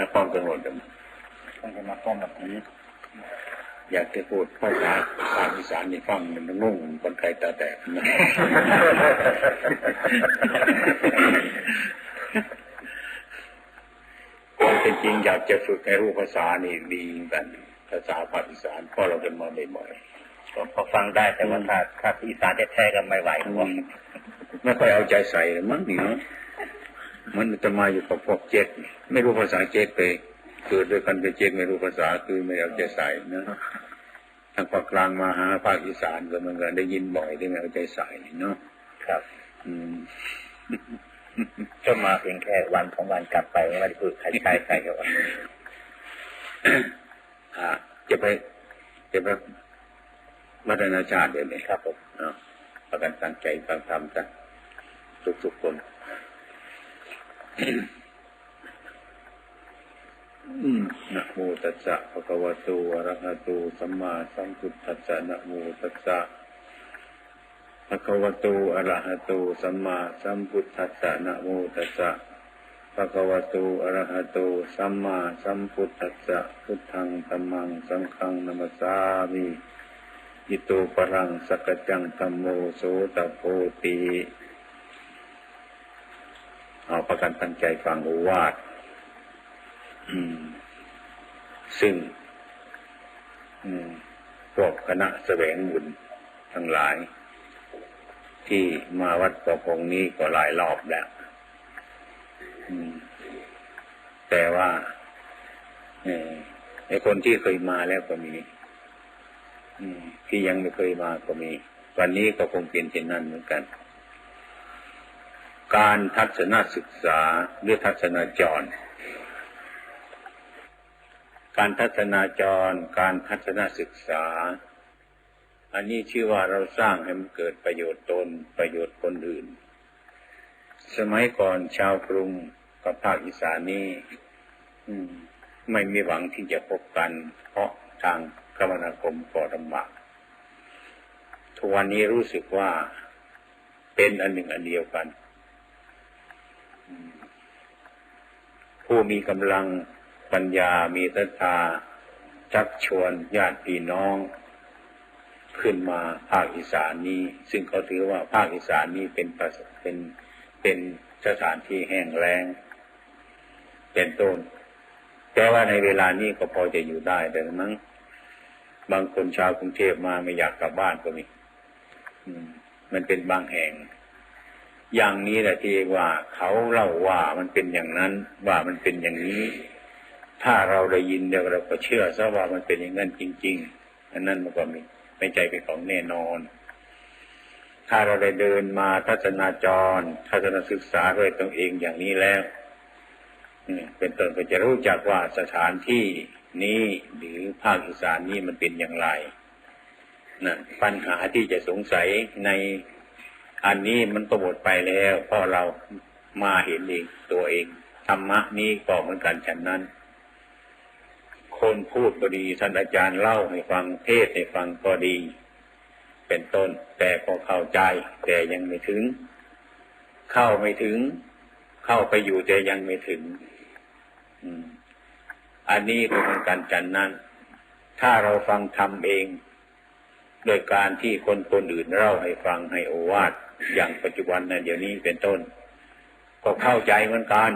นครกำหนดต้องจะมาป้อมแบบนี้อยากจะพูดภาษาภาคอีสานนี่ฟังมันงงคนไทยตาแตกนะความเป็นจริงอยากจะฝึกให้รู้ภาษานี่ดีกัน ภาษาภาคอีสานเพราะเราเป็นมาบ่อยผมพอฟังได้แต่ว่าถ้าถ้าอีสานแท้ๆก็ไม่ไหวครับผมๆไม่ค่อยเอาใจใส่เลยมั้งนี่เนาะ มันจะมาอยู่กับพวกเจ๊กนี่ไม่รู้ภาษาเจ๊กเลยเกิดด้วยกันเป็นเจ๊กไม่รู้ภาษาคือไม่เอาใจใส่นะทางภาคกลางมาหาภาคอีสานก็เหมือนกันได้ยินบ่อยได้ไม่เอาใจใส่เนาะครับ อืมก็มาเพียงแค่วันของวันกลับไปไม่ได้พูดใครใครใครกับวันอ่าจะไปจะไปวัฒนาชาติเดี๋ยวนี้ครับผมเนาะประกันตั้งใจฟังธรรมกันทุกๆคนอืม นะโมตัสสะภะคะวะโตอะระหะโตสัมมาสัมพุทธัสสะนะโมตัสสะภะคะวะโตอะระหะโตสัมมาสัมพุทธัสสะนะโมตัสสะภะคะวะโตอะระหะโตสัมมาสัมพุทธัสสะพุทธังธัมมังสังฆังนัมสสามิอิโตปรังสกกจังธัมโมโสตโพติ เอาประกันตั้งใจฟังโอวาทซึ่งพวกคณะแสวงบุญทั้งหลาย ที่มาวัดประพงนี้ก็หลายรอบแล้วแต่ว่าเออไอ้คนที่เคยมาแล้วก็มีที่ยังไม่เคยมาก็มี วันนี้ก็คงเป็นเช่นนั้นเหมือนกัน การทัศนศึกษาหรือทัศนาจร การทัศนาจร การทัศนศึกษา อันนี้ชื่อว่าเราสร้างให้มันเกิดประโยชน์ตนประโยชน์คนอื่น สมัยก่อนชาวกรุงกับภาคอีสานนี้อืมไม่มีหวังที่จะพบกัน เพราะทางคมนาคมก็ลำบากทุกวันนี้รู้สึกว่าเป็นอันหนึ่งอันเดียวกัน ผู้มีกำลังปัญญามีศรัทธาชักชวนญาติพี่น้อง ขึ้นมาภาคอีสานนี้ ซึ่งเขาถือว่าภาคอีสานนี้เป็นประเป็นเป็นสถานที่แห้งแล้ง เป็นต้น แต่ว่าในเวลานี้ก็พอจะอยู่ได้แต่มั้งบางคนชาวกรุงเทพมาไม่อยากกลับบ้านก็มีมันเป็นบางแห่ง อย่างนี้แหละที่ว่าเขาเล่าว่ามันเป็นอย่างนั้นว่ามันเป็นอย่างนี้ ถ้าเราได้ยินเดี๋ยวเราก็เชื่อซะว่ามันเป็นอย่างนั้นจริง ๆ อันนั้นมันก็ม่ไม่ใจเป็นของแน่นอน ถ้าเราได้เดินมาทัศนาจรทัศนศึกษาด้วยตนเองอย่างนี้แล้วเป็นต้นก็จะรู้จักว่าสถานที่นี้หรือภาคอีสานนี้มันเป็นอย่างไรนะปัญหาที่จะสงสัยใน อันนี้มันก็หมดไปแล้วเพราะเรามาเห็นเองตัวเองธรรมะนี้ก็เหมือนกันฉันนั้น คนพูดก็ดีท่านอาจารย์เล่าให้ฟังเทศให้ฟังก็ดี เป็นต้น แต่ก็เข้าใจ แต่ยังไม่ถึง เข้าไม่ถึง เข้าไปอยู่แต่ยังไม่ถึงอันนี้ก็เหมือนกันฉันนั้น ถ้าเราฟังทำเอง โดยการที่คนคนอื่นเล่าให้ฟังให้โอวาท อย่างปัจจุบันนะเดี๋ยวนี้เป็นต้น ก็เข้าใจเหมือนกัน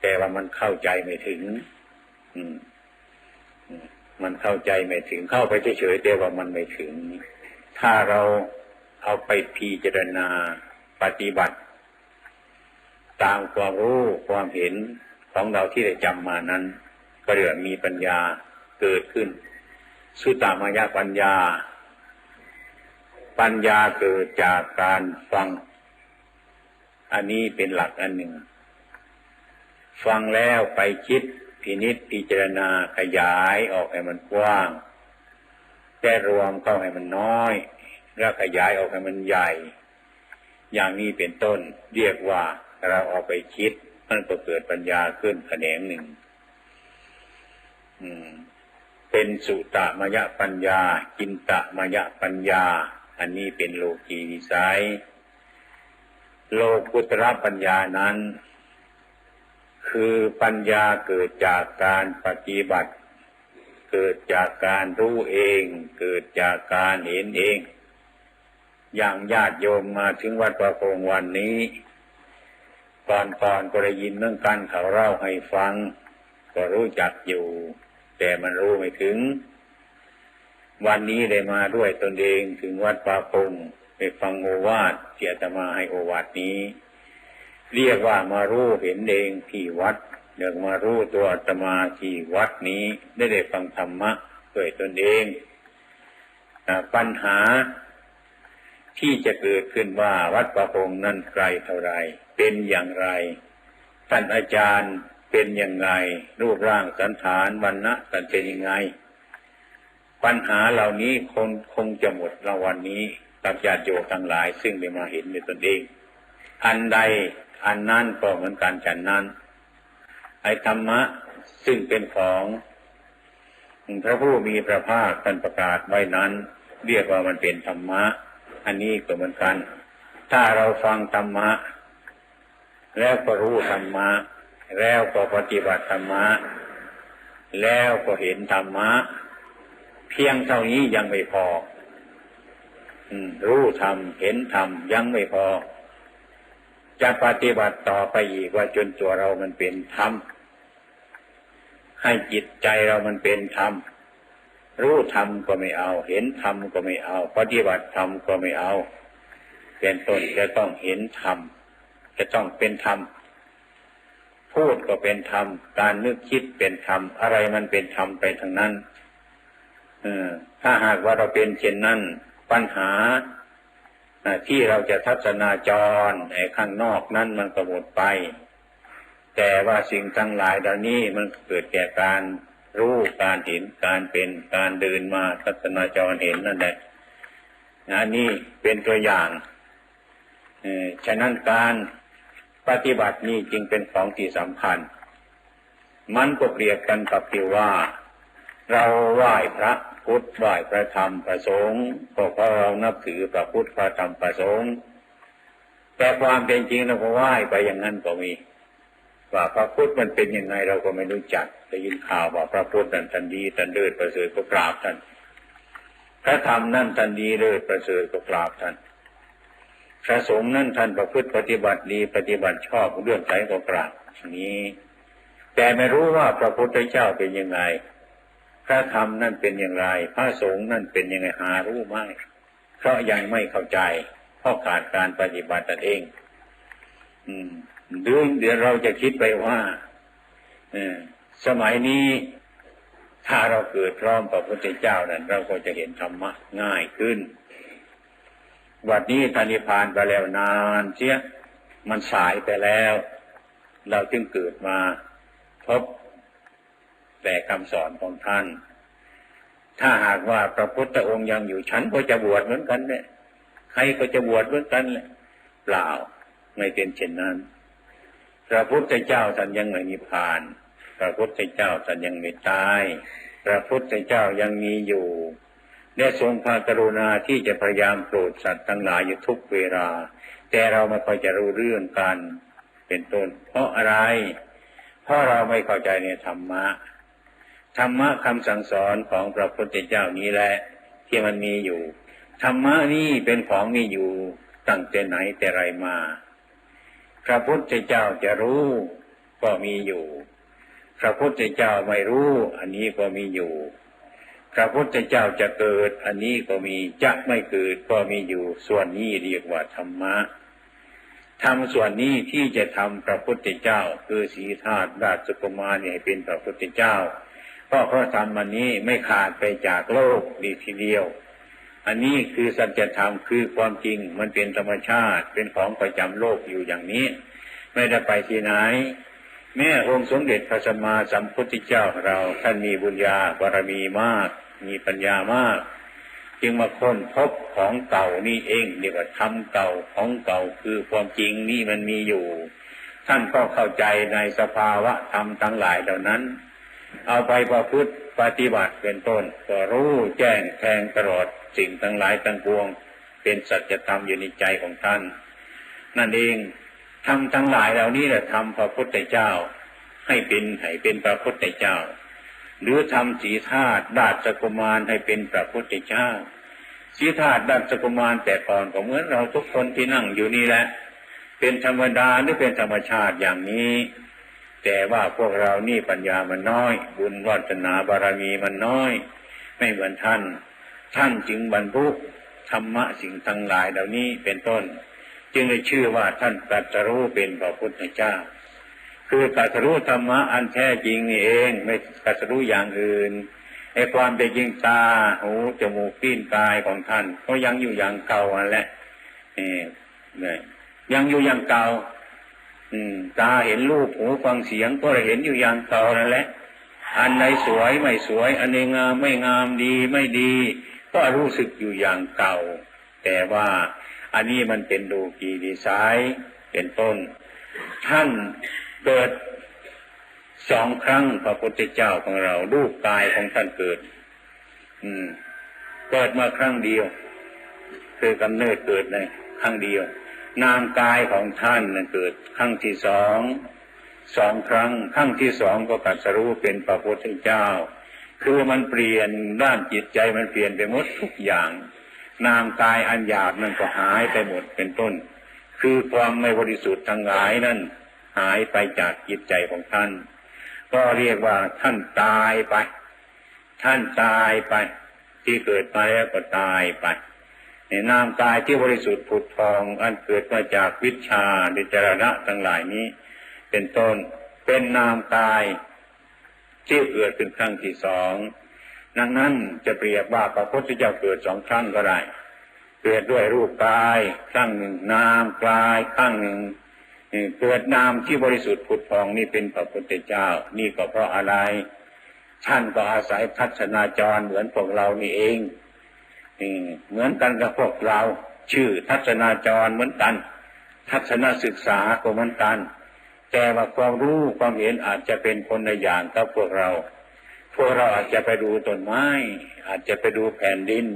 แต่ว่ามันเข้าใจไม่ถึง อืมมันเข้าใจไม่ถึงเข้าไปเฉยๆแต่ว่ามันไม่ถึง ถ้าเราเอาไปพิจารณาปฏิบัติ ตามความรู้ความเห็นของเราที่ได้จำมานั้น ก็เรียกมีปัญญาเกิดขึ้นสุตตามายาปัญญา ปัญญาเกิดจากการฟัง อันนี้เป็นหลักอันหนึ่ง ฟังแล้วไปคิดพินิจพิจารณาขยายออกให้มันกว้าง แต่รวมเข้าให้มันน้อย แล้วขยายออกให้มันใหญ่ อย่างนี้เป็นต้นเรียกว่าเราเอาไปคิด มันก็เกิดปัญญาขึ้นแขนงหนึ่งเป็นสุตมยปัญญา กินตมยปัญญา อันนี้เป็นโลกีวิสัย โลกุตระปัญญานั้น คือปัญญาเกิดจากการปฏิบัติ เกิดจากการรู้เอง เกิดจากการเห็นเอง อย่างญาติโยมมาถึงวัดประพงวันนี้ก่อนก่อนก็ได้ยินเรื่องการเขาเล่าให้ฟัง ก็รู้จักอยู่ แต่มันรู้ไม่ถึง วันนี้ได้มาด้วยตนเองถึงวัดประพงไปฟังโอวาทเสียตมาให้โอวาทนี้ เรียกว่ามารู้เห็นเองที่วัดเรียกมารู้ตัวตมาที่วัดนี้ ได้ได้ฟังธรรมะด้วยตนเองปัญหาที่จะเกิดขึ้นว่าวัดประพงนั้นไกลเท่าไรเป็นอย่างไรท่านอาจารย์เป็นอยังไงรูปร่างสันฐานวันนะสันเป็นยังไง ปัญหาเหล่านี้คงคงจะหมดรางวันนี้กับญาติโยมทั้งหลาย ซึ่งได้มาเห็นในตนเอง อันใดอันนั้นก็เหมือนกันฉันนั้น ไอธรรมะซึ่งเป็นของพระผู้มีพระภาคท่านประกาศไว้นั้น เรียกว่ามันเป็นธรรมะ อันนี้ก็เหมือนกัน ถ้าเราฟังธรรมะ แล้วก็รู้ธรรมะ แล้วก็ปฏิบัติธรรมะ แล้วก็เห็นธรรมะ เพียงเท่านี้ยังไม่พอรู้ธรรมเห็นธรรมยังไม่พอ จะปฏิบัติต่อไปอีกว่าจนตัวเรามันเป็นธรรมให้จิตใจเรามันเป็นธรรมรู้ธรรมก็ไม่เอา เห็นธรรมก็ไม่เอา ปฏิบัติธรรมก็ไม่เอา เป็นต้นจะต้องเห็นธรรมจะต้องเป็นธรรมพูดก็เป็นธรรมการนึกคิดเป็นธรรมอะไรมันเป็นธรรมไปทางนั้น ถ้าหากว่าเราเป็นเช่นนั้น ปัญหาที่เราจะทัศนาจรในข้างนอกนั้นมันก็หมดไป แต่ว่าสิ่งทั้งหลายเหล่านี้มันเกิดแก่การรู้การเห็นการเป็นการเดินมาทัศนาจรเห็นนั่นแหละนนี่เป็นตัวอย่างฉะนั้นการปฏิบัตินี้จึงเป็นของที่สำคัญ มันก็เปรียบกันกับที่ว่า เราไหว้พระ พุทธไหว้พระธรรมพระสงฆ์ก็เพราะเรานับถือพระพุทธพระธรรมพระสงฆ์แต่ความเป็นจริงเราก็ไหว้ไปอย่างนั้นก็มีว่าพระพุทธมันเป็นยังไงเราก็ไม่รู้จักได้ยินข่าวว่าพระพุทธนั้นทันดีทันเลิศประเสริฐก็กราบท่านพระธรรมนั่นทันดีเลิศประเสริฐก็กราบท่านพระสงฆ์นั่นท่านประพฤติปฏิบัติดีปฏิบัติชอบเรื่องใจก็กราบนี้ แต่ไม่รู้ว่าพระพุทธเจ้าเป็นยังไง ระธรรมนั่นเป็นอย่างไร พระสงฆ์นั่นเป็นยังไงหารู้ไหมเพราะยังไม่เข้าใจเพราะขาดการปฏิบัติตนเอง อืมเดือนเดี๋ยวเราจะคิดไปว่าอสมัยนี้ถ้าเราเกิดพร้อมพระพุทธเจ้านั้นเราก็จะเห็นธรรมะง่ายขึ้น วันนี้ทานิพานไปแล้วนานเชียมันสายไปแล้ว เราจึงเกิดมาพบ แต่คำสอนของท่าน ถ้าหากว่าพระพุทธองค์ยังอยู่ฉันก็จะบวชเหมือนกันเนี่ยใครก็จะบวชเหมือนกันแหละเปล่าไม่เป็นเช่นนั้น พระพุทธเจ้าท่านยังไม่นิพพาน พระพุทธเจ้าท่านยังไม่ตาย พระพุทธเจ้ายังมีอยู่และทรงพระกรุณาที่จะพยายามโปรดสัตว์ทั้งหลายอยู่ทุกเวลา แต่เราไม่ค่อยจะรู้เรื่องกัน เป็นต้น เพราะอะไร เพราะเราไม่เข้าใจในธรรมะ ธรรมะคำสั่งสอนของพระพุทธเจ้านี้แหละที่มันมีอยู่ ธรรมะนี้เป็นของมีอยู่ตั้งแต่ไหนแต่ไรมา พระพุทธเจ้าจะรู้ก็มีอยู่ พระพุทธเจ้าไม่รู้ อันนี้ก็มีอยู่ พระพุทธเจ้าจะเกิด อันนี้ก็มีจะไม่เกิดก็มีอยู่ ส่วนนี้เรียกว่าธรรมะทำส่วนนี้ที่จะทำพระพุทธเจ้า คือสีธาตุราชกุมารเนี่ยเป็นพระพุทธเจ้า เพราะพระธรรมอันนี้ไม่ขาดไปจากโลกดีทีเดียว อันนี้คือสัจธรรมคือความจริงมันเป็นธรรมชาติเป็นของประจำโลกอยู่อย่างนี้ ไม่ได้ไปที่ไหน แม่องค์สมเด็จพระสัมมาสัมพุทธเจ้าเราท่านมีบุญญาบารมีมาก มีปัญญามาก จึงมาค้นพบของเก่านี่เองเรียกว่าทำเก่าของเก่าคือความจริงนี่มันมีอยู่ ท่านก็เข้าใจในสภาวะธรรมทั้งหลายเหล่านั้น เอาไปประพฤติปฏิบัติเป็นต้น ก็รู้แจ้งแทงตลอดสิ่งทั้งหลายทั้งปวง เป็นสัจธรรมอยู่ในใจของท่าน นั่นเองทำทั้งหลายเหล่านี้แหละทำพระพุทธเจ้า ให้เป็นให้เป็นพระพุทธเจ้า หรือทำสีธาตุดาชกุมารให้เป็นพระพุทธเจ้าสีธาตุดาชกุมารแต่ก่อนก็เหมือนเราทุกคนที่นั่งอยู่นี่แหละ เป็นธรรมดาหรือเป็นธรรมชาติอย่างนี้ แต่ว่าพวกเรานี่ปัญญามันน้อย บุญวัฒนาบารมีมันน้อย ไม่เหมือนท่าน ท่านจึงบรรลุธรรมะสิ่งทั้งหลายเหล่านี้เป็นต้น จึงได้ชื่อว่าท่านตรัสรู้เป็นพระพุทธเจ้า คือตรัสรู้ธรรมะอันแท้จริงนี่เองไม่ตรัสรู้อย่างอื่นไอ้ความเป็นจริงตาหูจมูกปิ้นกายของท่าน ก็ยังอยู่อย่างเก่าอันแหละนี่ยังอยู่อย่างเก่า ตาเห็นรูปหูฟังเสียงก็เห็นอยู่อย่างเก่านั่นแหละ อันไหนสวยไม่สวย อันไหนงามไม่งามดีไม่ดี ก็รู้สึกอยู่อย่างเก่า แต่ว่าอันนี้มันเป็นดูกีดีไซน์เป็นต้น ท่านเกิดสองครั้งพระพุทธเจ้าของเรารูปกายของท่านเกิด อืม เกิดมาครั้งเดียว คือกำเนิดเกิดในครั้งเดียว นามกายของท่านนั้นเกิดครั้งที่สองสองครั้งครั้งที่สองก็ตัดสรู้เป็นพระพุทธเจ้า คือมันเปลี่ยนด้านจิตใจมันเปลี่ยนไปหมดทุกอย่าง นามกายอันหยาบนั่นก็หายไปหมดเป็นต้น คือความไม่บริสุทธิ์ทั้งหลายนั่นหายไปจากจิตใจของท่าน ก็เรียกว่าท่านตายไป ท่านตายไป ที่เกิดมาแล้วก็ตายไป ในนามกายที่บริสุทธิ์ผุดพองอันเกิดมาจากวิชาดิจารณะทั้งหลายนี้ เป็นต้นเป็นนามกายที่เกิดเป็นครั้งที่สองดังนั้นจะเปรียบว่าพระพุทธเจ้าเกิดสองครั้งก็ได้เกิดด้วยรูปกายครั้งหนึ่งนามกายครั้งหนึ่งเกิดนามที่บริสุทธิ์ผุดพองนี่เป็นพระพุทธเจ้า นี่ก็เพราะอะไรท่านก็อาศัยทัศนาจรเหมือนพวกเรานี่เอง เหมือนกันกับพวกเรา ชื่อทัศนาจรเหมือนกัน ทัศนศึกษาก็เหมือนกัน แต่ว่าความรู้ความเห็นอาจจะเป็นคนในอย่างกับพวกเรา พวกเราอาจจะไปดูต้นไม้ อาจจะไปดูแผ่นดิน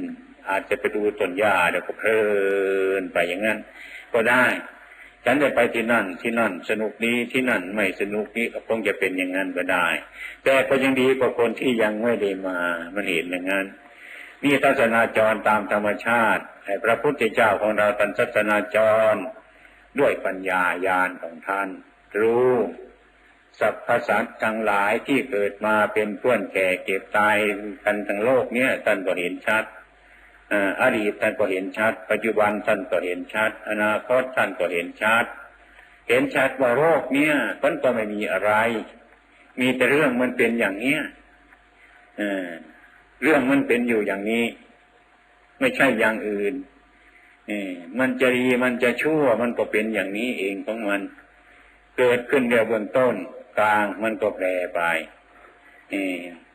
อาจจะไปดูต้นหญ้าเดี๋ยวก็เพลินไปอย่างนั้น ก็ได้ฉันได้ไปที่นั่นที่นั่นสนุกนี้ที่นั่นไม่สนุกนี้ก็คงจะเป็นอย่างนั้นก็ได้ แต่ก็ยังดีกว่าคนที่ยังไม่ได้มามันเห็นอย่างนั้น นี่ทัศนาจรตามธรรมชาติให้พระพุทธเจ้าของเราตันทัศนาจร ด้วยปัญญาญาณของท่าน รู้สัพพสัตว์ทั้งหลายที่เกิดมาเป็นเพื่อนแก่เก็บตายกันทั้งโลกเนี้ยท่านก็เห็นชัดอดีตท่านก็เห็นชัด ปัจจุบันท่านก็เห็นชัด อนาคตท่านก็เห็นชัด เห็นชัดว่าโรคเนี้ยมันก็ไม่มีอะไร มีแต่เรื่องมันเป็นอย่างเนี้ย เรื่องมันเป็นอยู่อย่างนี้ ไม่ใช่อย่างอื่นมันจะดีมันจะชั่วมันก็เป็นอย่างนี้เองของมัน เกิดขึ้นเดียวบนต้น กลางมันก็แปรไป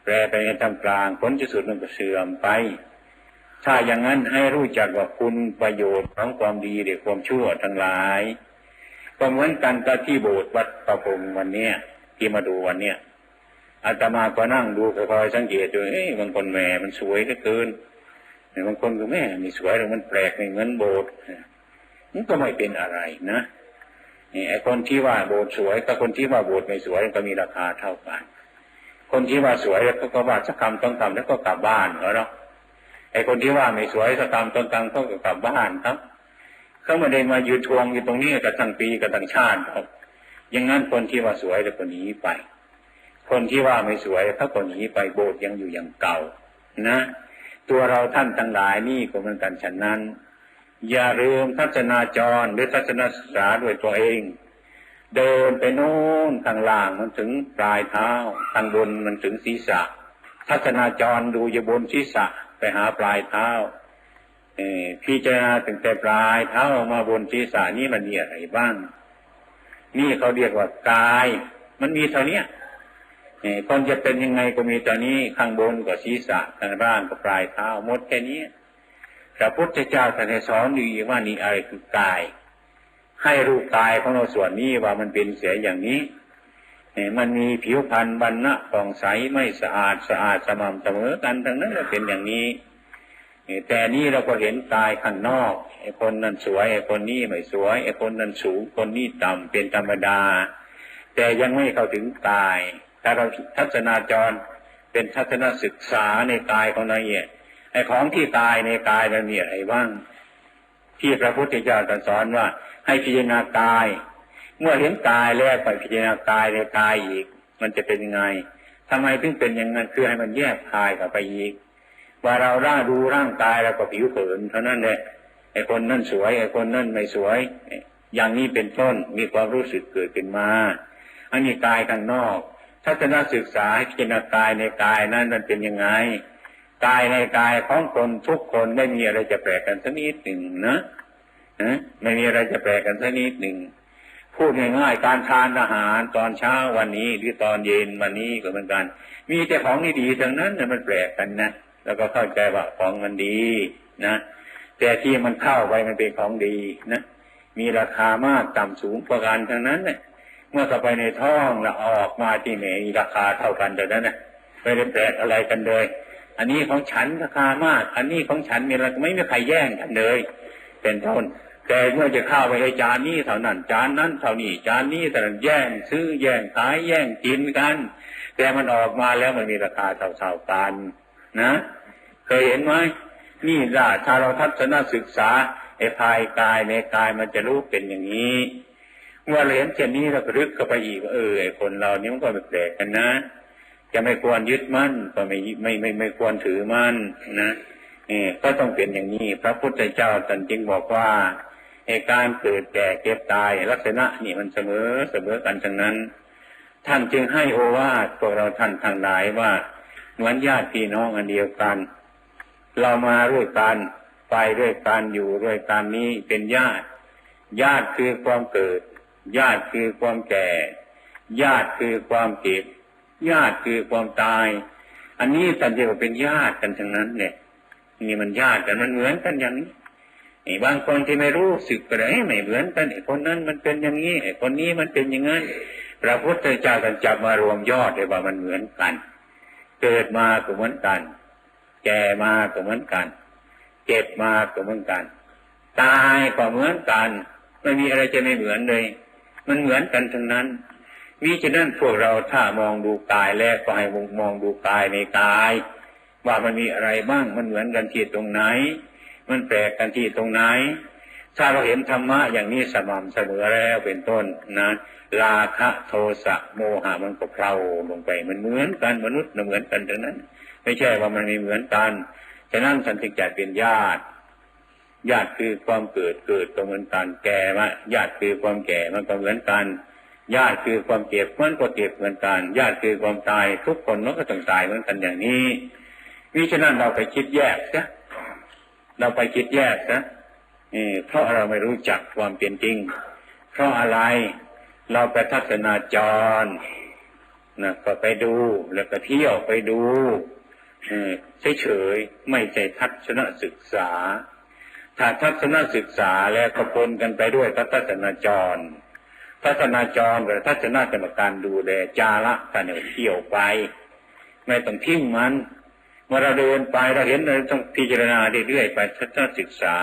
แปรไปในทำกลางผลที่สุดมันก็เสื่อมไป ถ้าอย่างนั้นให้รู้จักว่าคุณประโยชน์ของความดีหรือความชั่วทั้งหลายก็เหมือนกันกับที่โบสถ์วัดประพงวันเนี้ยที่มาดูวันเนี้ย อาตมาก็นั่งดูคอยสังเกตดูเอ้ยบางคนแหมมันสวยเหลือเกินบางคนก็แม่มีสวยแต่มันแปลกไม่เหมือนโบสถ์มันก็ไม่เป็นอะไรนะไอ้คนที่ว่าโบสถ์สวยกับคนที่ว่าโบสถ์ไม่สวยก็มีราคาเท่ากัน คนที่ว่าสวยแล้วก็ว่าสักคำต้องทำแล้วก็กลับบ้านเหรอไอ้คนที่ว่าไม่สวยก็ตามต้นตังเขาก็กลับบ้านครับเขาไม่ได้มายืนทวงอยู่ตรงนี้กับตั้งปีกับตั้งชาติครับอย่างนั้นคนที่ว่าสวยแล้วก็หนีไป คนที่ว่าไม่สวยเขาก็หนีไปโบสถ์ยังอยู่อย่างเก่า นะ ตัวเราท่านทั้งหลายนี่ก็เหมือนกันฉะนั้น อย่าลืมทัศนาจรหรือทัศนศึกษาด้วยตัวเอง เดินไปโน่นทางล่างมันถึงปลายเท้าทางบนมันถึงศีรษะ ทัศนาจรดูอยู่บนศีรษะไปหาปลายเท้าพิจารณาถึงแต่ปลายเท้ามาบนศีรษะนี้มันมีอะไรบ้าง นี่เขาเรียกว่ากาย มันมีเท่านี้ คนจะเป็นยังไงก็มีตอนนี้ข้างบนก็ศีรษะข้างล่างก็ปลายเท้าหมดแค่นี้พระพุทธเจ้าท่านสอนดีว่านี่อะไรคือกาย ให้รูปกายของเราส่วนนี้ว่ามันเป็นเสียอย่างนี้มันมีผิวพรรณบรรณะผ่องใสไม่สะอาดสะอาดสม่ำเสมอกันทั้งนั้นเป็นอย่างนี้แต่นี่เราก็เห็นกายข้างนอกไอ้คนนั้นสวยไอ้คนนี้ไม่สวยไอ้คนนั้นสูงคนนี้ต่ำเป็นธรรมดา แต่ยังไม่เข้าถึงกาย ถ้าเราทัศนาจรเป็นทัศนศึกษาในกายของเราเนี่ยไอ้ของที่ตายในกายมันมีอะไรบ้าง ที่พระพุทธเจ้าตรัสสอนว่า ให้พิจารณากาย เมื่อเห็นกายแล้วไปพิจารณากายในกายอีก มันจะเป็นยังไงทำไมถึงเป็นอย่างนั้นคือให้มันแยกกายกับไปอีก ว่าเราร่าดูร่างกายแล้วก็ผิวเผินเท่านั้นแหละไอ้คนนั่นสวยไอ้คนนั่นไม่สวย อย่างนี้เป็นต้นมีความรู้สึกเกิดขึ้นมา อันนี้กายข้างนอก ทัศนศึกษาให้พิจารณากายในกายนั้นมันเป็นยังไงกายในกายของคนทุกคนไม่มีอะไรจะแปลกกันสักนิดหนึ่งนะไม่มีอะไรจะแปลกกันสักนิดหนึ่งพูดง่ายๆการทานอาหารตอนเช้าวันนี้หรือตอนเย็นวันนี้ก็เหมือนกัน มีแต่ของดีๆทั้งนั้นมันแปลกกันนะแล้วก็เข้าใจว่าของมันดีนะแต่ที่มันเข้าไปมันเป็นของดีนะมีราคามากต่ำสูงประการทั้งนั้นเนี่ย เมื่อเข้าไปในท้องแล้วออกมาที่ไหนราคาเท่ากันแต่นั้นนะไม่ได้แปลกอะไรกันเลย อันนี้ของฉันราคามาก อันนี้ของฉันมีอะไรไม่มีใครแย่งกันเลย เป็นต้นแต่เมื่อจะเข้าไปในจานนี้เท่านั้น จานนั้นเท่านี้จานนี้แต่แย่งซื้อแย่งขายแย่งกินกัน แต่มันออกมาแล้วมันมีราคาเท่าๆกันนะ เคยเห็นไหมนี่ล่ะถ้าเราทัศนศึกษาไอ้ภายกายในกายมันจะรู้เป็นอย่างนี้ เมื่อเรียนเช่นนี้เราก็รึกเข้าไปอีกเออไอ้คนเรานี่มันก็แปลกกันนะ จะไม่ควรยึดมั่นก็ไม่ไม่ไม่ไม่ควรถือมั่นนะเออก็ต้องเป็นอย่างนี้ พระพุทธเจ้าตรัสจึงบอกว่าไอ้การเกิดแก่เก็บตายลักษณะนี่มันเสมอเสมอกันทั้งนั้น ท่านจึงให้โอวาทพวกเราท่านทางหลายว่าเหมือนญาติพี่น้องอันเดียวกัน เรามาด้วยกันไปด้วยกันอยู่ด้วยกันนี้เป็นญาติ ญาติคือความเกิด ญาติคือความแก่ ญาติคือความเก็บ ญาติคือความตาย อันนี้ท่านเรียวเป็นญาติกันทั้งนั้นเนี่ยนี่มันญาติกันมันเหมือนกันอย่างนี้ไอ้บางคนที่ไม่รู้สึกอะไรไม่เหมือนกันไอ้คนนั้นมันเป็นอย่างนี้ไอ้คนนี้มันเป็นอย่างนั้นพระพุทธเจ้ากันจับมารวมยอดเลยว่ามันเหมือนกัน เกิดมาก็เหมือนกัน แก่มาก็เหมือนกันเก็บมาก็เหมือนกัน ตายก็เหมือนกัน ไม่มีอะไรจะไม่เหมือนเลย มันเหมือนกันทั้งนั้นมิฉะนั้นพวกเราถ้ามองดูกายแล้วก็ให้มองดูกายในกาย ว่ามันมีอะไรบ้างมันเหมือนกันที่ตรงไหน มันแปลกกันที่ตรงไหน ถ้าเราเห็นธรรมะอย่างนี้สม่ำเสมอแล้วเป็นต้นนะราคะโทสะโมหะมันก็เพลาลงไปมันเหมือนกันมนุษย์เหมือนกันดังนั้น ไม่ใช่ว่ามันมีเหมือนกันฉะนั้นสันติจัดเป็นญาติ ญาติคือความเกิดเกิดก็เหมือนกันแก่มาญาติคือความแก่มันก็เหมือนกัน ญาติคือความเจ็บมันก็เจ็บเหมือนกัน ญาติคือความตายทุกคนมันก็ต้องตายเหมือนกันอย่างนี้วิฉะนั้นเราไปคิดแยกซะเราไปคิดแยกซะเพราะเราไม่รู้จักความเป็นจริง เพราะอะไรเราไปทัศนาจรนะก็ไปดูแล้วก็เที่ยวไปดูเฉยๆไม่ใช่ทัศนศึกษา ถ้าทัศนศึกษาแล้วก็ปนกันไปด้วยทัศนาจรทัศนาจรกับทัศนกรรมการดูแลจาระการเที่ยวไป ไม่ต้องทิ้งมันเมื่อเราเดินไปเราเห็นเราต้องพิจารณาเรื่อยๆไปทัศนศึกษา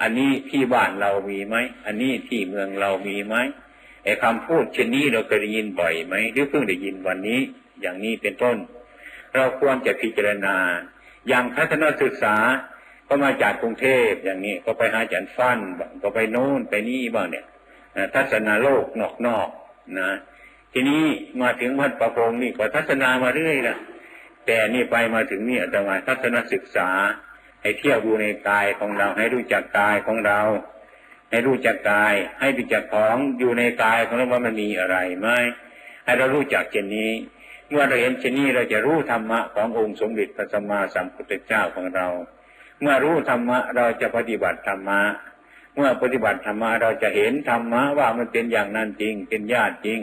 อันนี้ที่บ้านเรามีไหมอันนี้ที่เมืองเรามีไหมไอ้คำพูดเช่นนี้เราเคยได้ยินบ่อยไหมหรือเพิ่งได้ยินวันนี้ อย่างนี้เป็นต้น เราควรจะพิจารณา อย่างทัศนศึกษา ก็มาจากกรุงเทพอย่างนี้ก็ไปหาอาจารย์ฟันบ้างก็ไปโน่นไปนี่บ้างเนี่ยทัศนาโลกนอกๆนะ ทีนี้มาถึงวัดประพงนี่ก็ทัศนามาเรื่อยละแต่นี่ไปมาถึงนี่อาตมาทัศนศึกษา ให้เที่ยวดูในกายของเรา ให้รู้จักกายของเรา ให้รู้จักกาย ให้รู้จักของอยู่ในกายของเราว่ามันมีอะไรไหมให้เรารู้จักเช่นนี้ เมื่อเราเห็นเช่นนี้เราจะรู้ธรรมะขององค์สมเด็จพระสัมมาสัมพุทธเจ้าของเรา เมื่อรู้ธรรมะเราจะปฏิบัติธรรมะ เมื่อปฏิบัติธรรมะเราจะเห็นธรรมะว่ามันเป็นอย่างนั้นจริง เป็นญาติจริง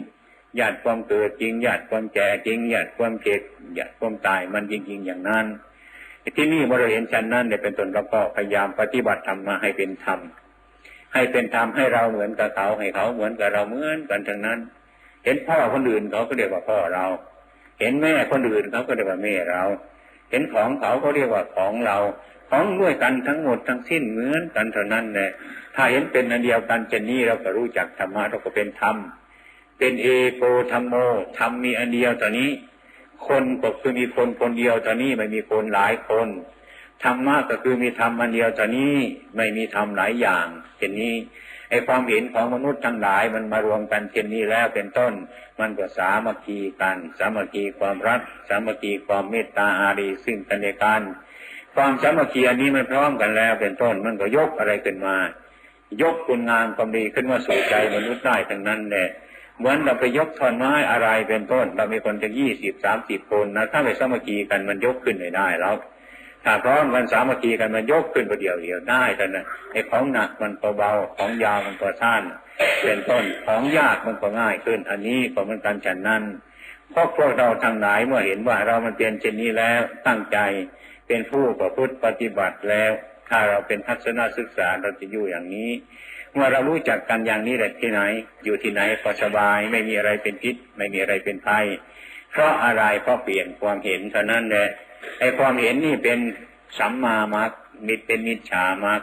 ญาติความเกิดจริงญาติความแก่จริงญาติความเก็บญาติความตายมันจริง ๆ อย่างนั้นที่นี่เมื่อเราเห็นชั้นนั้นเนี่ยเป็นตนเราก็พยายามปฏิบัติธรรมะให้เป็นธรรมให้เป็นธรรมให้เราเหมือนกับเขาให้เขาเหมือนกับเราเหมือนกันทั้งนั้น เห็นพ่อคนอื่นเขาก็เรียกว่าพ่อเรา เห็นแม่คนอื่นเขาก็เรียกว่าแม่เรา เห็นของเขาเขาเรียกว่าของเรา ของด้วยกันทั้งหมดทั้งสิ้นเหมือนกันเท่านั้นแหละถ้าเห็นเป็นอันเดียวกันเช่นนี้เราก็รู้จักธรรมะเราก็เป็นธรรม เป็นเอโกธรรมโมธรรมมีอันเดียวตอนนี้ คนก็คือมีคนคนเดียวตอนนี้ไม่มีคนหลายคนธรรมะก็คือมีธรรมอันเดียวตอนนี้ไม่มีธรรมหลายอย่างเช่นนี้ไอความเห็นของมนุษย์ทั้งหลายมันมารวมกันเช่นนี้แล้วเป็นต้น มันก็สามัคคีกัน สามัคคีความรัก สามัคคีความเมตตาอารีซึ่งกันและกัน ความสามัคคีอันนี้มันพร้อมกันแล้ว เป็นต้นมันก็ยกอะไรขึ้นมา ยกคุณงามความดีขึ้นมาสู่ใจมนุษย์ได้ทั้งนั้นแหละเหมือนเราไปยกท่อนไม้อะไรเป็นต้น เรามีคนจะยี่สิบสามสิบคนนะถ้าไปสามัคคีกันมันยกขึ้นไม่ได้แล้วถ้าพร้อมกันสามัคคีกันมันยกขึ้นประเดียวเดียวได้แต่นะไอ้ของหนักมันก็เบาของยาวมันก็สั้นเป็นต้นของยากมันก็ง่ายขึ้น อันนี้ก็เหมือนกันฉันนั้นเพราะพวกเราทางไหนเมื่อเห็นว่าเรามันเปลี่ยนเช่นนี้แล้วตั้งใจ เป็นผู้ประพฤติปฏิบัติแล้ว ถ้าเราเป็นทัศนศึกษาเราจะอยู่อย่างนี้ เมื่อเรารู้จักกันอย่างนี้แหละที่ไหน อยู่ที่ไหนก็สบาย ไม่มีอะไรเป็นพิษ ไม่มีอะไรเป็นภัย เพราะอะไรเพราะเปลี่ยนความเห็นเท่านั้นแหละไอ้ความเห็นนี่เป็นสัมมามัคมิตรเป็นมิจฉามัค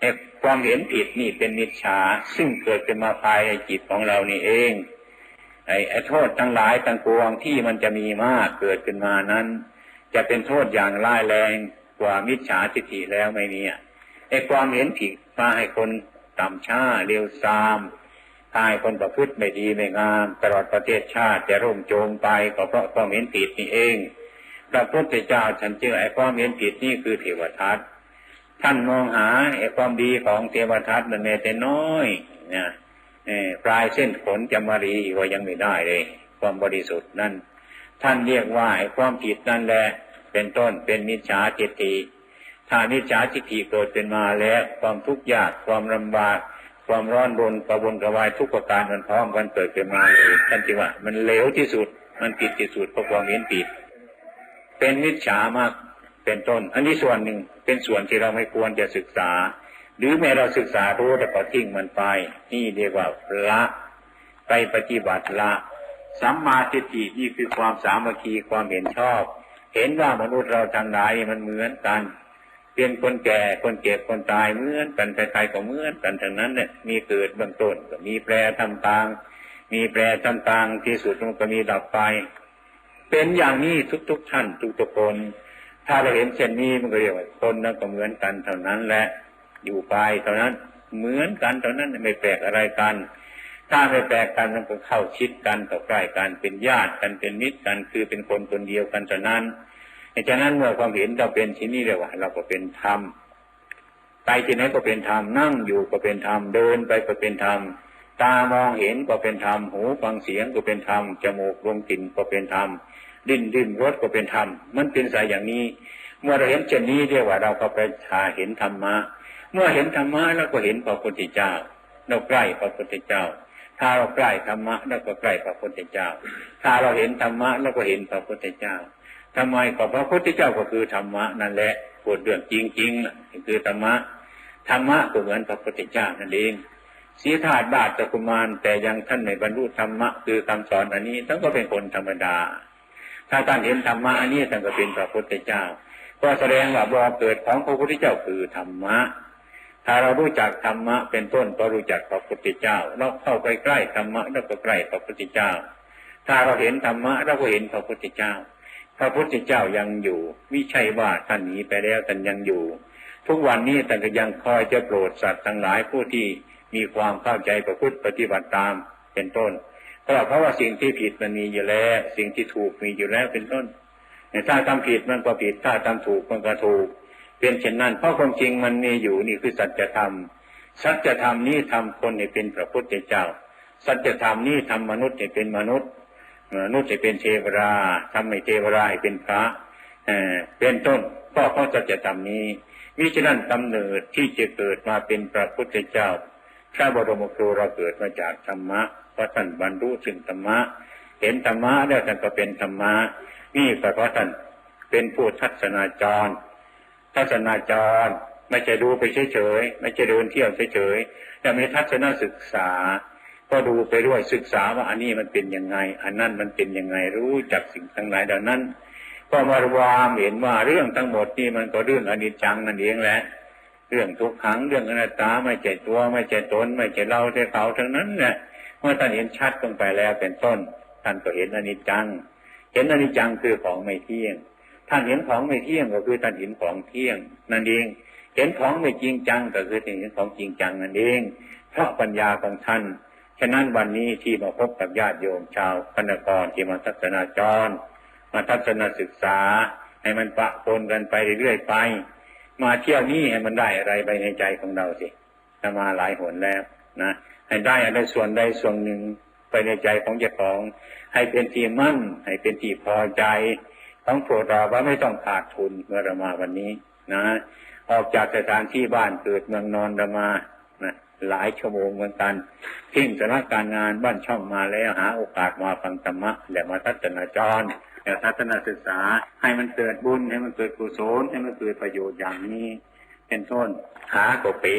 ไอ้ความเห็นผิดนี่เป็นมิจฉาซึ่งเกิดขึ้นมาภายในจิตของเรานี่เองไอ้ไอ้โทษทั้งหลายทั้งปวงที่มันจะมีมากเกิดขึ้นมานั้น จะเป็นโทษอย่างร้ายแรงกว่ามิจฉาทิฏฐิแล้วไม่มีไอ้ความเห็นผิดพาให้คนต่ำช้าเร็วซามพาให้คนประพฤติไม่ดีไม่งาม ตลอดประเทศชาติจะร่มโจมไปก็เพราะความเห็นผิดนี่เองพระพุทธเจ้าฉันเจอไอ้ความเห็นผิดนี่คือเทวทัตท่านมองหาไอ้ความดีของเทวทัตมันแม้แต่น้อยนะปลายเส้นขนจามารีก็ยังไม่ได้เลย ความบริสุทธิ์นั่นท่านเรียกว่าไอ้ความผิดนั่นแหละ เป็นต้นเป็นมิจฉาทิฏฐิถ้ามิจฉาทิฏฐิเกิดเป็นมาแล้วความทุกข์ยากความลำบาก ความร้อนรนกระวนกระวายทุกประการมันพร้อมกันเกิดขึ้นมาเลยท่านจึงว่า มันเลวที่สุด มันผิดที่สุดเพราะความเห็นผิด เป็นมิจฉามากเป็นต้น อันนี้ส่วนหนึ่งเป็นส่วนที่เราไม่ควรจะศึกษา หรือแม้เราศึกษารู้แต่ก็ทิ้งมันไป นี่เรียกว่าละไปปฏิบัติละสัมมาทิฏฐินี่คือความสามัคคีความเห็นชอบ เห็นว่ามนุษย์เราทางหลายมันเหมือนกันเป็นคนแก่คนเจ็บคนตายเหมือนกันใครๆก็เหมือนกันทั้งนั้นเนี่ยมีเกิดเบื้องต้นก็มีแปรทำตาง มีแปรทำตางที่สุดมันก็มีดับไป เป็นอย่างนี้ทุกๆท่านทุกๆคน ถ้าเราเห็นเช่นนี้มันก็เรียกว่าคนนั้นก็เหมือนกันเท่านั้นแหละอยู่ไปเท่านั้นเหมือนกันเท่านั้นไม่แปลกอะไรกัน ถ้าไม่แปลกกันมันก็เข้าชิดกันต่อใกล้กันเป็นญาติกันเป็นมิตรกันคือเป็นคนคนเดียวกันเท่านั้น ฉะนั้นเมื่อความเห็นเราเป็นที่นี่เรียกว่า เราก็เป็นธรรมไปที่ไหนก็เป็นธรรมนั่งอยู่ก็เป็นธรรมเดินไปก็เป็นธรรมตามองเห็นก็เป็นธรรมหูฟังเสียงก็เป็นธรรมจมูกลมกลิ่นก็เป็นธรรมดิ้นดิ้นรสก็เป็นธรรมมันเป็นสายอย่างนี้ เมื่อเราเห็นเช่นนี้เรียกว่าเราก็ไปหาเห็นธรรมะเมื่อเห็นธรรมะเราก็เห็นพระพุทธเจ้า เราใกล้พระพุทธเจ้า ถ้าเราใกล้ธรรมะเราก็ใกล้พระพุทธเจ้า ถ้าเราเห็นธรรมะเราก็เห็นพระพุทธเจ้า ทำไมก็พระพุทธเจ้าก็คือธรรมะนั่นแหละพูดเรื่องจริงๆคือธรรมะธรรมะก็เหมือนพระพุทธเจ้านั่นเองสีธาตุบาตตะกุมารแต่ยังท่านในบรรลุธรรมะคือคำสอนอันนี้ท่านก็เป็นคนธรรมดา ถ้าท่านเห็นธรรมะอันนี้ท่านก็เป็นพระพุทธเจ้า ก็แสดงว่าบ่อเกิดของพระพุทธเจ้าคือธรรมะ ถ้าเรารู้จักธรรมะเป็นต้นก็รู้จักพระพุทธเจ้า เราเข้าไปใกล้ธรรมะเราก็ใกล้พระพุทธเจ้า ถ้าเราเห็นธรรมะเราก็เห็นพระพุทธเจ้า พระพุทธเจ้ายังอยู่วิชัยว่าท่านหนีไปแล้วท่านยังอยู่ ทุกวันนี้ท่านก็ยังคอยจะโปรดสัตว์ทั้งหลายผู้ที่มีความเข้าใจประพฤติปฏิบัติตามเป็นต้นเพราะเพราะว่าสิ่งที่ผิดมันมีอยู่แล้ว สิ่งที่ถูกมีอยู่แล้วเป็นต้นถ้าทำผิดมันก็ผิดถ้าทำถูกมันก็ถูก เป็นเช่นนั้นเพราะความจริงมันมีอยู่นี่คือสัจธรรมสัจธรรมนี้ทำคนให้เป็นพระพุทธเจ้า สัจธรรมนี้ทำมนุษย์ให้เป็นมนุษย์ มนุษย์ให้เป็นเทวราทำให้เทวราให้เป็นพระเป็นต้นก็เพราะสัจธรรมนี้มิฉะนั้นกำเนิดที่จะเกิดมาเป็นพระพุทธเจ้าพระบรมครูเราเกิดมาจากธรรมะพราะท่านบรรลุถึงธรรมะ เห็นธรรมะแล้วท่านก็เป็นธรรมะนี่เพราะท่านเป็นผู้ทัศนาจรทัศนาจรไม่ใช่ดูไปเฉยๆไม่ใช่เดินเที่ยวเฉยๆแต่มีทัศนศึกษา ก็ดูไปด้วยศึกษาว่าอันนี้มันเป็นยังไง อันนั้นมันเป็นยังไงรู้จักสิ่งทั้งหลายดังนั้น ก็มารวามเห็นว่าเรื่องทั้งหมดนี่มันก็เรื่องอนิจจังนั่นเองแหละเรื่องทุกขังเรื่องอนัตตาไม่ใช่ตัวไม่ใช่ตนไม่ใช่เราแต่เขาทั้งนั้นเนี่ยเมื่อท่านเห็นชัดลงไปแล้วเป็นต้น ท่านก็เห็นอนิจจัง เห็นอนิจจังคือของไม่เที่ยง ท่านเห็นของไม่เที่ยงก็คือท่านเห็นของเที่ยง นั่นเอง เห็นของไม่จริงจังก็คือท่านเห็นของจริงจังนั่นเอง เพราะปัญญาของท่าน ฉะนั้นวันนี้ที่มาพบกับญาติโยมชาวพนกรที่มาทัศนาจร มาทัศนศึกษา ให้มันปะปนกันไปเรื่อยๆไป มาเที่ยวนี้ให้มันได้อะไรไปในใจของเราสิถ้ามาหลายหนแล้วนะให้ได้อะไรส่วนใดส่วนหนึ่งไปในใจของเจ้าของ ให้เป็นที่มั่น ให้เป็นที่พอใจต้องโปรดเราว่าไม่ต้องขาดทุนเมื่อเรามาวันนี้นะ ออกจากสถานที่บ้านเกิดเมืองนอนเรามา หลายชั่วโมงเหมือนกันทิ้งสถานการงานบ้านช่องมาแล้วหาโอกาสมาฟังธรรมะและมาทัศนาจรและทัศนศึกษา ให้มันเกิดบุญให้มันเกิดกุศลให้มันเกิดประโยชน์อย่างนี้ เป็นต้นขาก็เป๋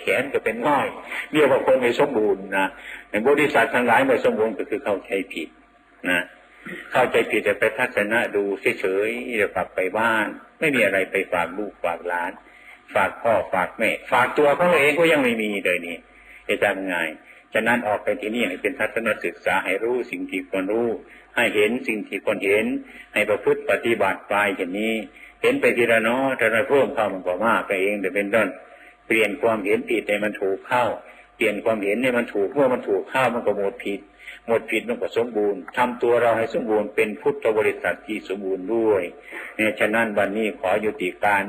แขนก็เป็นง่อยเรียกว่าคนไม่สมบูรณ์นะในบริษัททั้งหลายไม่สมบูรณ์ก็คือเข้าใจผิดนะเข้าใจผิดจะไปทัศนะดูเฉยๆจะกลับไปบ้าน ไม่มีอะไรไปฝากลูกฝากหลาน ฝากพ่อฝากแม่ ฝากตัวเขาเองก็ยังไม่มีเลยนี่จะทำไงฉะนั้นออกไปที่นี่ให้เป็นทัศนศึกษาให้รู้สิ่งที่ควรรู้ ให้เห็นสิ่งที่ควรเห็น ให้ประพฤติปฏิบัติไปอย่างนี้ เห็นไปทีละน้อแต่ละเพิ่มเข้ามันก็มากไปเองแต่เป็นต้นเปลี่ยนความเห็นผิดให้มันถูกเข้า เปลี่ยนความเห็นให้มันถูกเมื่อมันถูกเข้ามันก็หมดผิด หมดผิดมันก็สมบูรณ์ทำตัวเราให้สมบูรณ์เป็นพุทธบริษัทที่สมบูรณ์ด้วยเนี่ยฉะนั้นวันนี้ขอยุติการ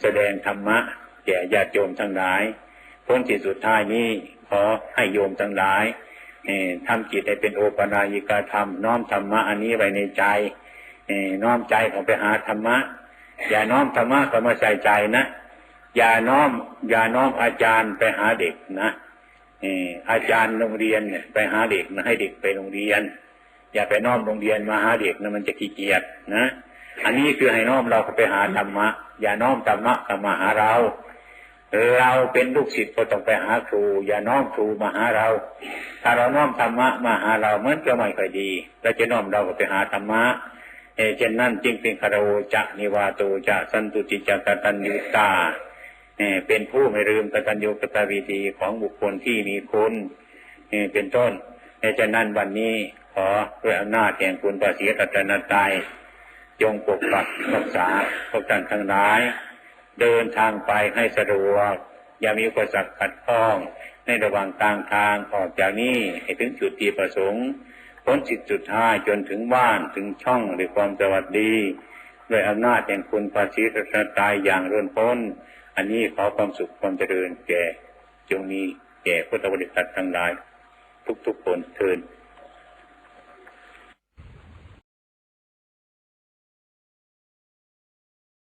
แสดงธรรมะ แก่ญาติโยมทั้งหลายพ้นที่สุดท้ายนี้ขอให้โยมทั้งหลายทำจิตให้เป็นโอปนายิกาธรรม น้อมธรรมะอันนี้ไว้ในใจน้อมใจของไปหาธรรมะ อย่าน้อมธรรมะก็มาใส่ใจนะ อย่าน้อม อย่าน้อมอาจารย์ไปหาเด็กนะอาจารย์โรงเรียนเนี่ยไปหาเด็กนะให้เด็กไปโรงเรียน อย่าไปน้อมโรงเรียนมาหาเด็กนะมันจะขี้เกียจนะ อันนี้คือให้น้อมเราไปหาธรรมะ อย่าน้อมธรรมะกลับมาหาเรา เราเป็นลูกศิษย์ก็ต้องไปหาครู อย่าน้อมครูมาหาเรา ถ้าเราน้อมธรรมะมาหาเราเหมือนจะไม่ค่อยดีเราจะน้อมเราก็ไปหาธรรมะเอเช่นนั้นจึงเป็นคารวจะนิวาโตจะสันตุจิจะกตัญญูตาเป็นผู้ไม่ลืมกตัญญูกตวิธีของบุคคลที่มีคุณเป็นต้นในฉะนั้นวันนี้ขอด้วยอำนาจแห่งคุณพระศรีรัตนตรัย จงปกปักรักษาพวกท่านทั้งหลาย เดินทางไปให้สะดวก อย่ามีอุปสรรคขัดข้อง ในระหว่างกลางทางออกจากนี้ให้ถึงจุดที่ประสงค์พ้นจิตจุดท้ายจนถึงบ้านถึงช่องหรือความสวัสดีด้วยอำนาจแห่งคุณพระศรีรัตนตรัยอย่างร่นพ้น อันนี้ขอความสุขความเจริญแก่ จงมีแก่พุทธบริษัททั้งหลาย ทุกๆคนเทิน